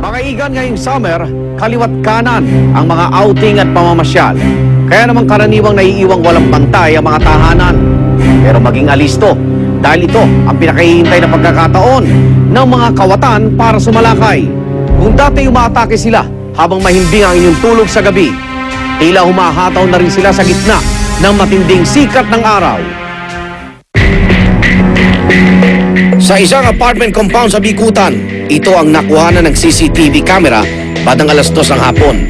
Mga igan ngayong summer, kaliwat kanan ang mga outing at pamamasyal. Kaya naman karaniwang naiiwang walang bantay ang mga tahanan. Pero maging alisto dahil ito ang pinakahihintay na pagkakataon ng mga kawatan para sumalakay. Kung dati umaatake sila habang mahimbing ang inyong tulog sa gabi, tila humahataw na rin sila sa gitna ng matinding sikat ng araw. Sa isang apartment compound sa Bikutan, ito ang nakuhanan ng CCTV camera badang alas dos ng hapon.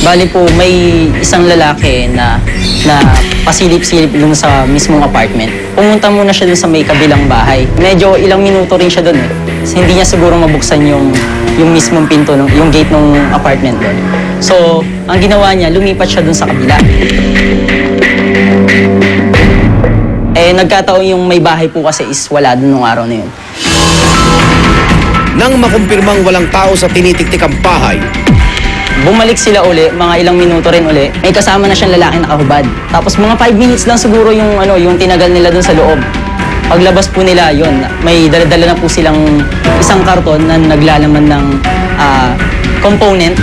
Bali po, may isang lalaki na na pasilip-silip dun sa mismong apartment. Pumunta muna siya dun sa may kabilang bahay. Medyo ilang minuto rin siya dun eh. Hindi niya siguro mabuksan yung yung mismong pinto, ng, yung gate ng apartment dun. So, ang ginawa niya, lumipat siya dun sa kabila. Eh, nagkataon yung may bahay po kasi is wala dun nung araw na yun. Nang makumpirmang walang tao sa tinitiktikang bahay, Bumalik sila uli, mga ilang minuto rin uli. May kasama na siyang lalaki nakahubad. Tapos mga 5 minutes lang siguro yung ano, yung tinagal nila dun sa loob. Paglabas po nila, yun, may dala-dala na po silang isang karton na naglalaman ng ah, component.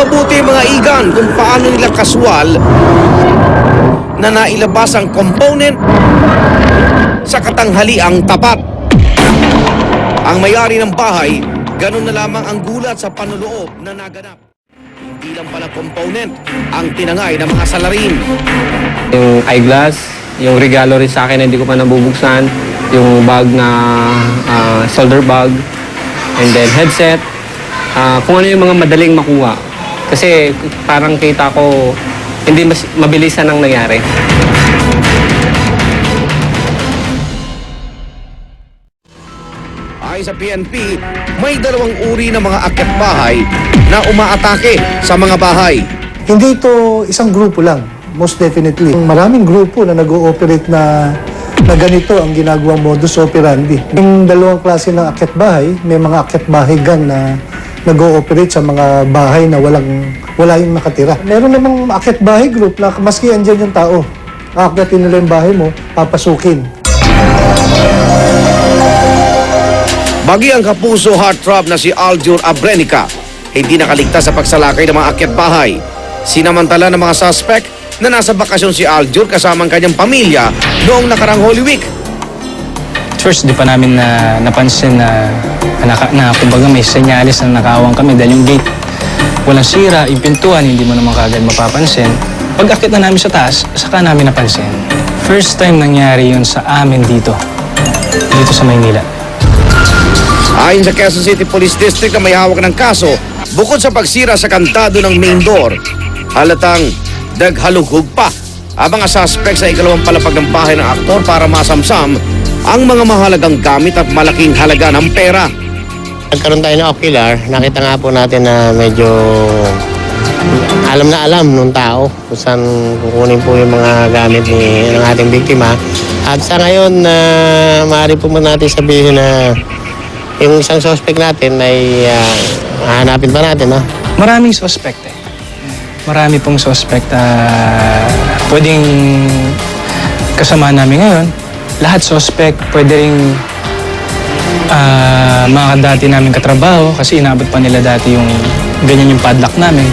Mabuti mga igan kung paano nila kaswal na nailabas ang component sa katanghaliang tapat. Ang may-ari ng bahay, ganun na lamang ang gulat sa panuloob na naganap. Hindi lang pala component ang tinangay ng mga salarin. Yung eyeglass, yung regalo rin sa akin na hindi ko pa nabubuksan, yung bag na ah, shoulder bag, and then headset, Ah, kung ano yung mga madaling makuha. Kasi parang kita ko, hindi mas mabilisan ang nangyari. Ayon sa PNP, may dalawang uri ng mga akyat bahay na umaatake sa mga bahay. Hindi ito isang grupo lang, most definitely. Maraming grupo na nag-ooperate na na ganito ang ginagawang modus operandi. Yung dalawang klase ng akyat bahay, may mga akyat bahay gang na nag-ooperate sa mga bahay na walang wala yung nakatira. Meron namang akyat bahay group na maski andyan yung tao, aakyatin nila yung bahay mo, papasukin. Bagi ang kapuso heartthrob na si Aljur Abrenica, hindi nakaligtas sa pagsalakay ng mga akyat bahay. Sinamantala ng mga suspect na nasa bakasyon si Aljur kasama ang kanyang pamilya noong nakarang Holy Week. First, di pa namin na napansin na, na, na kumbaga may senyalis na nakawang kami dahil yung gate walang sira, yung pintuan hindi mo naman kagad mapapansin. Pag akit na namin sa taas, saka namin napansin. First time nangyari yun sa amin dito. Dito sa Maynila. Ayon sa Quezon City Police District na may hawak ng kaso, bukod sa pagsira sa kantado ng main door, halatang daghalughog pa ang mga suspect sa ikalawang palapag ng bahay ng aktor para masamsam ang mga mahalagang gamit at malaking halaga ng pera. Nagkaroon tayo ng ocular, nakita nga po natin na medyo alam na alam nung tao kung saan kukunin po yung mga gamit ni ng ating biktima. At sa ngayon, na maaari po muna natin sabihin na yung isang suspect natin ay ah, hahanapin pa natin. No? Maraming suspect eh. Marami pong suspect na pwedeng kasama namin ngayon. Lahat suspect, pwede rin ah, mga dati namin katrabaho kasi inabot pa nila dati yung ganyan yung padlock namin.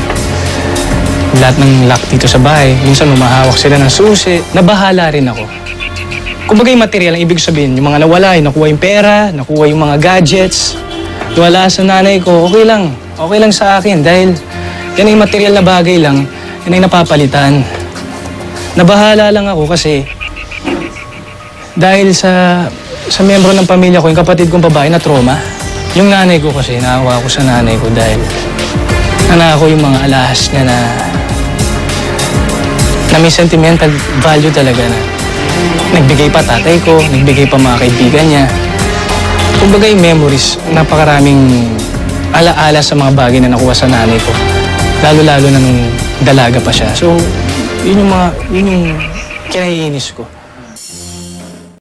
Lahat ng lock dito sa bahay. Minsan lumahawak sila ng susi. Nabahala rin ako. Kumbaga yung material, ang ibig sabihin, yung mga nawala, yung nakuha yung pera, nakuha yung mga gadgets, wala sa nanay ko, okay lang. Okay lang sa akin dahil yan yung material na bagay lang, yan ay napapalitan. Nabahala lang ako kasi dahil sa sa miyembro ng pamilya ko, yung kapatid kong babae na trauma. Yung nanay ko kasi, naawa ko sa nanay ko dahil nanako yung mga alahas niya na na may sentimental value talaga na nagbigay pa tatay ko, nagbigay pa mga kaibigan niya. Kumbaga yung memories, napakaraming alaala sa mga bagay na nakuha sa nanay ko. Lalo-lalo na nung dalaga pa siya. So, yun yung mga, yun yung kinaiinis ko.